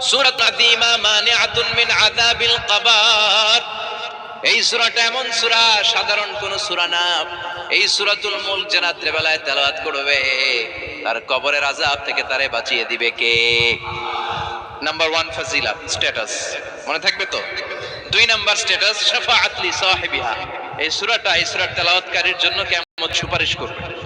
সূরাত তারে বাঁচিয়ে দিবে কে? নাম্বার ওয়ান মনে থাকবে দুই নাম্বার এই সূরাটা, এই জন্য কিয়ামত সুপারিশ করবে?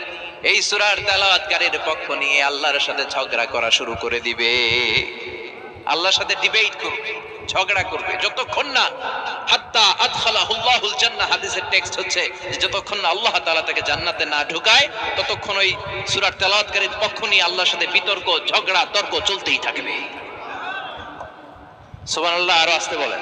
এই সূরার তেলাওয়াতকারীর পক্ষ নিয়ে আল্লাহর সাথে ঝগড়া করা শুরু করে দিবে। আল্লাহর সাথে ডিবেট করবে, ঝগড়া করবে। যতক্ষণ না হাত্তা আদখালাহুল্লাহুল জান্নাহ, হাদিসের টেক্সট হচ্ছে যে যতক্ষণ না আল্লাহ তাআলা তাকে জান্নাতে না ঢুকায়, ততক্ষণ ওই সূরার তেলাওয়াতকারীর পক্ষ নিয়ে আল্লাহর সাথে বিতর্ক, ঝগড়া, তর্ক চলতেই থাকবে। সুবহানাল্লাহ, আরও আসতে বলেন।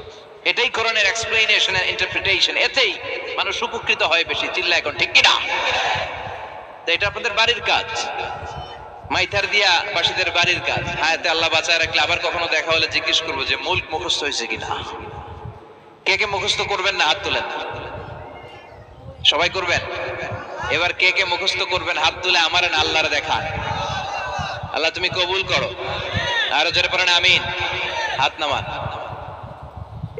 এটাই কোরআনের এক্সপ্লেনেশন ইন্টারপ্রিটেশন এতেই মানুষ উপকৃত হয় বেশি চিল্লা এখন, ঠিক কিনা? এটা আপনাদের বাড়ির কাজ। মাইথার দিয়া বাসীদের বাড়ির কাজ। হায়াতে আল্লাহ বাঁচায় রাখলে আবার কখনো দেখা হলে জিজ্ঞেস করব যে মূল মুখস্থ হয়েছে কিনা? কে কে মুখস্থ করবেন না, হাত তোলেন সবাই করবেন? এবার কে কে মুখস্থ করবেন, হাত তুলে আমার আল্লাহর দেখান। আল্লাহ তুমি কবুল করো। আরও জোরে পড়েন, আমিন। হাত নামান।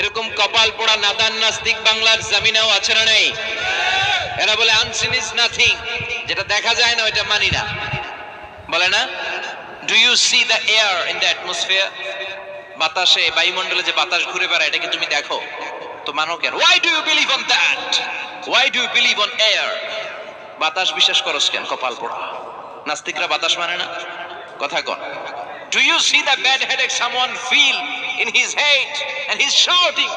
এরকম কপাল পোড়া নাদান নাস্তিক বাংলার জমিনেও আছে না নেই? এরা বলে আনসিন ইজ নাথিং যেটা দেখা যায় না, ওইটা মানি না। বলে না? Do you see the air in the atmosphere বাতাসে, বায়ুমণ্ডলে যে বাতাস ঘুরে বেড়ায়, এটা কি তুমি দেখো? তো মানো কেন? Why do you believe on that why do you believe on air বাতাস বিশ্বাস করস কেন, কপাল পোড়া? নাস্তিকরা বাতাস মানে না? কথা কন। Do you see the bad headache someone feel in his head and his shouting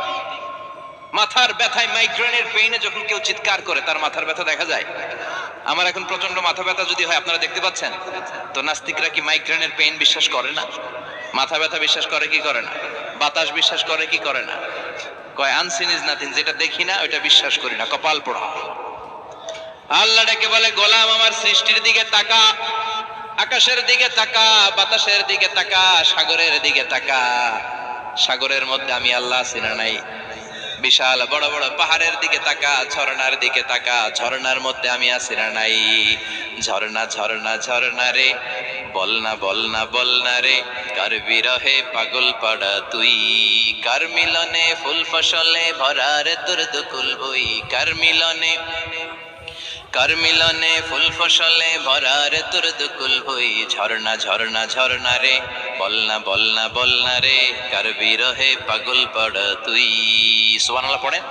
মাথার ব্যথায় মাইগ্রেনের পেইনে যখন কেউ চিৎকার করে, তার মাথার ব্যথা দেখা যায়? আমার এখন প্রচণ্ড মাথা ব্যথা যদি হয়, আপনারা দেখতে পাচ্ছেন? তো নাস্তিকরা কি মাইগ্রেনের পেইন বিশ্বাস করে না? মাথা ব্যথা বিশ্বাস করে কি করে না? বাতাস বিশ্বাস করে কি করে না? কয় আনসিন ইজ নাথিং যেটা দেখি না, ওইটা বিশ্বাস করি না, কপাল পোড়া। আল্লাহ ডেকে বলে, গোলাম, আমার সৃষ্টির দিকে তাকা, আকাশের দিকে তাকা, বাতাসের দিকে তাকা, সাগরের দিকে তাকা। সাগরের মধ্যে আমি আল্লাহ আছি না নাই। বিশাল বড় বড় পাহাড়ের দিকে তাকা, ঝর্ণার দিকে তাকা, ঝর্ণার মধ্যে আমি আছি না নাই। ঝর্ণা ঝর্ণা ঝর্ণা রে, বল না বল না রে, কার বিরহে পাগল পাড়া তুই? কার মিলনে ফুল ফসলে ভরা রে তোর দুকুল বই? কার মিলনে কার মিলনে ফুল ফসলে ভরা রে তোর দুকুল হই ঝর্ণা ঝর্ণা ঝর্ণা রে বল না বল না বল না রে কার বিরহে পাগল পড় তুই। সুবহানাল্লাহ পড়েন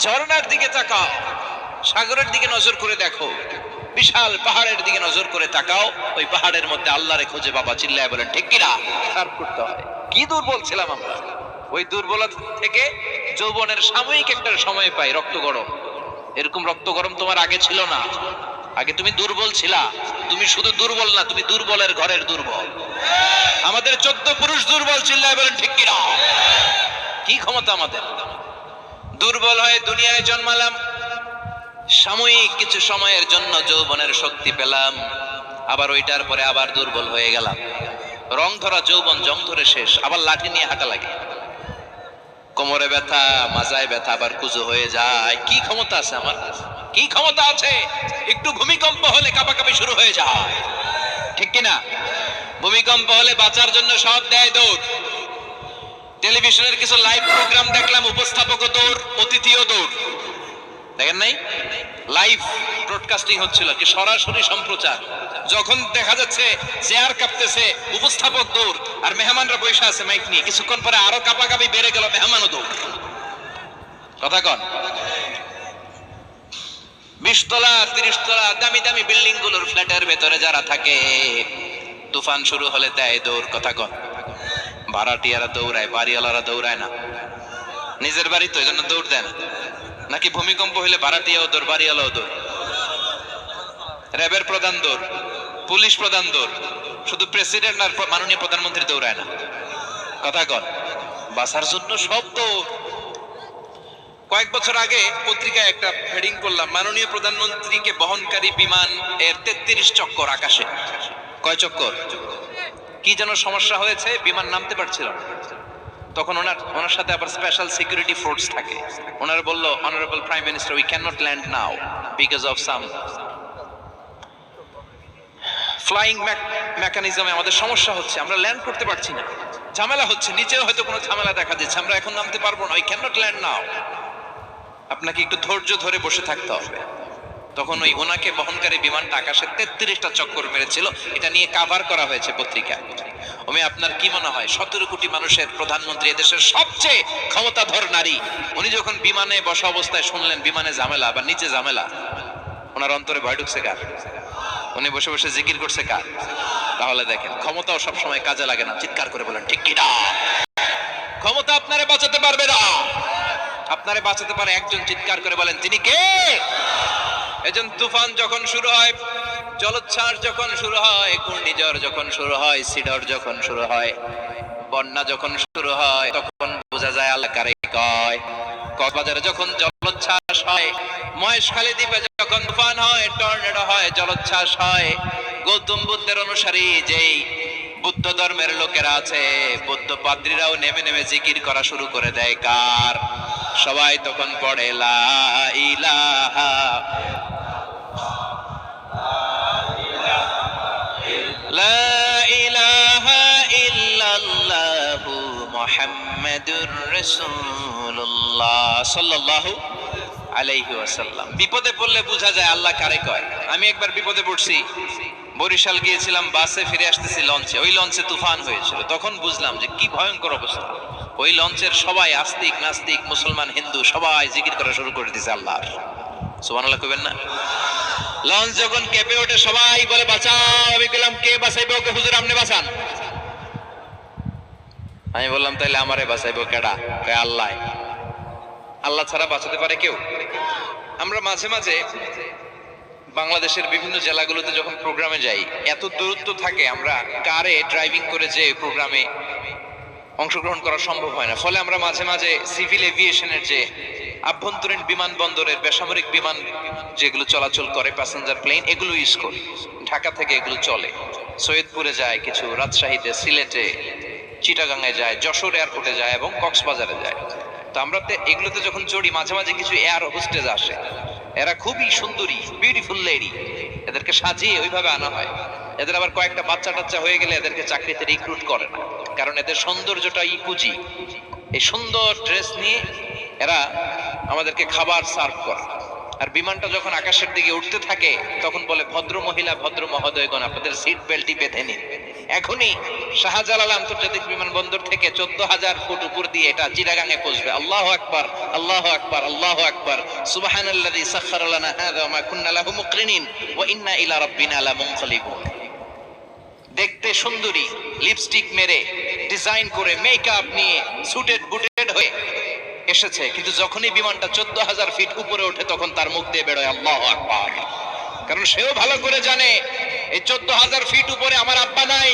ঝর্ণার দিকে তাকাও সাগরের দিকে নজর করে দেখো। বিশাল পাহাড়ের দিকে নজর করে তাকাও ওই পাহাড়ের মধ্যে আল্লাহরে খোঁজে বাবা চিল্লায় বলেন ঠিক কিনা সার্ভ করতে হয়। কি দুর্বল ছিলাম আমরা? ওই দুর্বলতা থেকে যৌবনের সাময়িক একটা সময় পাই রক্ত গরম। এরকম রক্ত গরম তোমার আগে ছিল না। আগে তুমি দুর্বল ছিলা। তুমি শুধু দুর্বল না, তুমি দুর্বলের ঘরের দুর্বল। আমাদের চোদ্দ পুরুষ দুর্বল চিল্লায় বলেন, ঠিক কিনা? কি ক্ষমতা আমাদের? দুর্বল হয়ে দুনিয়ায় জন্মালাম, সাময়িক কিছু সময়ের জন্য যৌবনের শক্তি পেলাম, আবার ওইটার পরে আবার দুর্বল হয়ে গেলাম। রং ধরা যৌবন, জং ধরে শেষ, আবার লাঠি নিয়ে হাঁটা লাগে। কোমরে ব্যথা, মাজায় ব্যথা আবার কুজো হয়ে যায়। কি ক্ষমতা আছে আমার? কি ক্ষমতা আছে? একটু ভূমিকম্প হলে কাঁপাকাঁপি শুরু হয়ে যায়। ঠিক কিনা? ভূমিকম্প হলে বাঁচার জন্য সব দেয় দৌড়। টেলিভিশনের কিছু লাইভ প্রোগ্রাম দেখলাম, উপস্থাপক দৌড়, অতিথিও দৌড়। দেখেন নাই? লাইভ ব্রডকাস্টিং হচ্ছিল কি? সরাসরি সম্প্রচার। যখন দেখা যাচ্ছে চেয়ার কাঁপতেছে, উপস্থাপক দৌড়, আর মেহমানরা বসে আছে মাইক নিয়ে। কিছুক্ষণ পরে আরও কাঁপাকাঁপি বেড়ে গেল মেহমানও দৌড়। কথা কন। বিশ তলা তিরিশ তলা দামি দামি বিল্ডিংগুলোর ফ্ল্যাটের ভেতরে যারা থাকে, তুফান শুরু হলে দেয় দৌড়, কথা কন। ভাড়াটিয়ারা দৌড়ায়, বাড়িওয়ালারা দৌড়ায় না। নিজের বাড়ি তো এই জন্য দৌড় দেন নাকি ভূমিকম্প হইলে ভাড়াটিয়াও দৌড় বাড়িওয়ালাও দৌড় র্যাবের প্রধান দৌড় পুলিশ প্রধান দৌড় শুধু প্রেসিডেন্ট আর মাননীয় প্রধানমন্ত্রী দৌড়ায় না। কথা কন বাসার জন্য সব কয়েক বছর আগে পত্রিকায় একটা হেডিং করলাম, মাননীয় প্রধানমন্ত্রীকে বহনকারী বিমান এর তেত্রিশ চক্কর আকাশে। কয় চক্কর? কি যেন সমস্যা হয়েছে, বিমান নামতে পারছিল না। তখন ওনার ওনার সাথে আবার স্পেশাল সিকিউরিটি ফোর্স থাকে। ওনারা বলল honourable prime minister we can not land now because of some flying মেকানিজমে আমাদের সমস্যা হচ্ছে। আমরা ল্যান্ড করতে পারছি না। ঝামেলা হচ্ছে। নিচেও হয়তো কোনো ঝামেলা দেখা দিচ্ছে। আমরা এখন নামতে পারব না। We can not land now আপনাকে একটু ধৈর্য ধরে বসে থাকতে হবে। তখন ওই ওনাকে বহনকারী বিমানটা আকাশে তেত্রিশটা চক্কর মেরেছিল। এটা নিয়ে কাভার করা হয়েছে পত্রিকা। ওমে, আপনার কি মনে হয়? সতেরো কোটি মানুষের প্রধানমন্ত্রী এদেশের সবচেয়ে ক্ষমতাধর নারী। উনি যখন বিমানে বসা অবস্থায় শুনলেন, বিমানে ঝামেলা বা নিচে ঝামেলা, ওনার অন্তরে ভয় ঢুকছে কার? উনি বসে বসে জিকির করছে কার? তাহলে দেখেন, ক্ষমতাও সবসময় কাজে লাগে না। চিৎকার করে বলেন, ঠিক কিনা? ক্ষমতা আপনারে বাঁচাতে পারবে না। আপনারে বাঁচাতে পারে একজন, চিৎকার করে বলেন, তিনি কে? এজন তুফান যখন শুরু হয়, জলোচ্ছ্বাস যখন শুরু হয়, ঘূর্ণিঝড় যখন শুরু হয়, সিডর যখন শুরু হয়, বন্যা যখন শুরু হয়, তখন বোঝা যায় আল্লাহ কারে কয়। কক্সবাজারে যখন জলোচ্ছ্বাস হয়, মহেশখালী দ্বীপে যখন তুফান হয়, টর্নেডো হয়, জলোচ্ছ্বাস হয়, গৌতম বুদ্ধের অনুসারী যেই বুদ্ধ ধর্মের লোকেরা আছে, বুদ্ধ পাদ্রীরাও নেমে নেমে জিকির করা শুরু করে দেয়। কার? সবাই তখন পড়ে, লা বিপদে পড়লে বোঝা যায় আল্লাহ কারে কয়। আমি একবার বিপদে পড়ছি। বরিশাল গিয়েছিলাম, বাসে ফিরে আসতেছি লঞ্চে। ওই লঞ্চে তুফান হয়েছিল। তখন বুঝলাম যে কি ভয়ঙ্কর অবস্থা। ওই লঞ্চের সবাই আস্তিক, নাস্তিক, মুসলমান, হিন্দু, সবাই জিকির করা শুরু করে দিয়েছে আল্লাহর। সুবহানাল্লাহ, কইবেন না? লঞ্চ যখন কেঁপে ওঠে, সবাই বলে, বাঁচাও! আমি গেলাম কে বাঁচাইবে ওকে? হুজুর, আপনি বাঁচান। আমি বললাম, তাইলে আমারে বাঁচাইবো কেডা? কয়, আল্লাহ। আল্লাহ ছাড়া বাঁচাতে পারে কেউ? আমরা মাঝে মাঝে বাংলাদেশের বিভিন্ন জেলাগুলোতে যখন প্রোগ্রামে যাই, এত দূরত্ব থাকে, আমরা কারে ড্রাইভিং করে যে প্রোগ্রামে অংশগ্রহণ করা সম্ভব হয় না। ফলে আমরা মাঝে মাঝে সিভিল এভিয়েশনের যে আভ্যন্তরীণ বিমানবন্দরের বেসামরিক বিমান যেগুলো চলাচল করে প্যাসেঞ্জার প্লেন এগুলো ইউজ করি। ঢাকা থেকে এগুলো চলে। সৈয়দপুরে যায়, কিছু রাজশাহীতে, সিলেটে, চিটাগাঙে যায়, যশোর এয়ারপোর্টে যায় এবং কক্সবাজারে যায়। তো আমরা তো এগুলোতে যখন চড়ি, মাঝে মাঝে কিছু এয়ার হোস্টেজ আসে। এরা খুবই সুন্দরী বিউটিফুল লেডি এদেরকে সাজিয়ে ওইভাবে আনা হয়। এদের আবার কয়েকটা বাচ্চা টাচ্চা হয়ে গেলে এদেরকে চাকরিতে রিক্রুট করে না। কারণ এদের সৌন্দর্যটাই পুঁজি। এই সুন্দর ড্রেস নিয়ে এরা আমাদেরকে খাবার সার্ভ করে। আর বিমানটা যখন আকাশের দিকে উঠতে থাকে, তখন বলে, ভদ্র মহিলা, ভদ্র মহোদয়গণ, আপনাদের সিট বেল্টই বেঁধে নিন। এখনই শাহজালাল আন্তর্জাতিক বিমানবন্দর থেকে চোদ্দ হাজার ফুট উপর দিয়ে এটা চিরাগাঙে পৌঁছবে। আল্লাহ আকবার আল্লাহ আকবার আল্লাহ আকবার। সুবহানাল্লাযী সাখখারা হাযা মা কুন্না লাহু মুকরিনিন ওয়া ইন্না ইলা রাব্বিনা লামুনকালিবুন দেখতে সুন্দরী লিপস্টিক মেরে ডিজাইন করে মেকআপ নিয়ে সুটেড বুটেড হয়ে এসেছে। কিন্তু যখনই বিমানটা চোদ্দ হাজার ফিট উপরে ওঠে, তখন তার মুখ দিয়ে বেরোয়, আল্লাহ আকবার। কারণ সেও ভালো করে জানে, এই চোদ্দ হাজার ফিট উপরে আমার আব্বা নাই,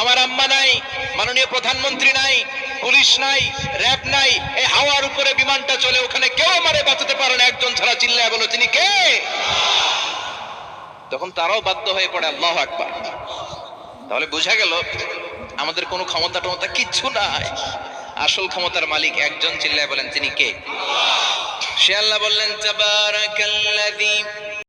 আমার আম্মা নাই, মাননীয় প্রধানমন্ত্রী নাই, পুলিশ নাই র্যাব নাই, এই হাওয়ার উপরে বিমানটা চলে, ওখানে কেউ আমারে বাঁচাতে পারে না। একজন ছাড়া চিল্লায় বলো, তিনি কে? তখন তারাও বাধ্য হয়ে পড়ে, আল্লাহ আকবার। তাহলে বোঝা গেল আমাদের কোনো ক্ষমতা টমতা কিচ্ছু নাই। আসল ক্ষমতার মালিক একজন, চিল্লায় বলেন, তিনি কে? সে আল্লাহ বললেন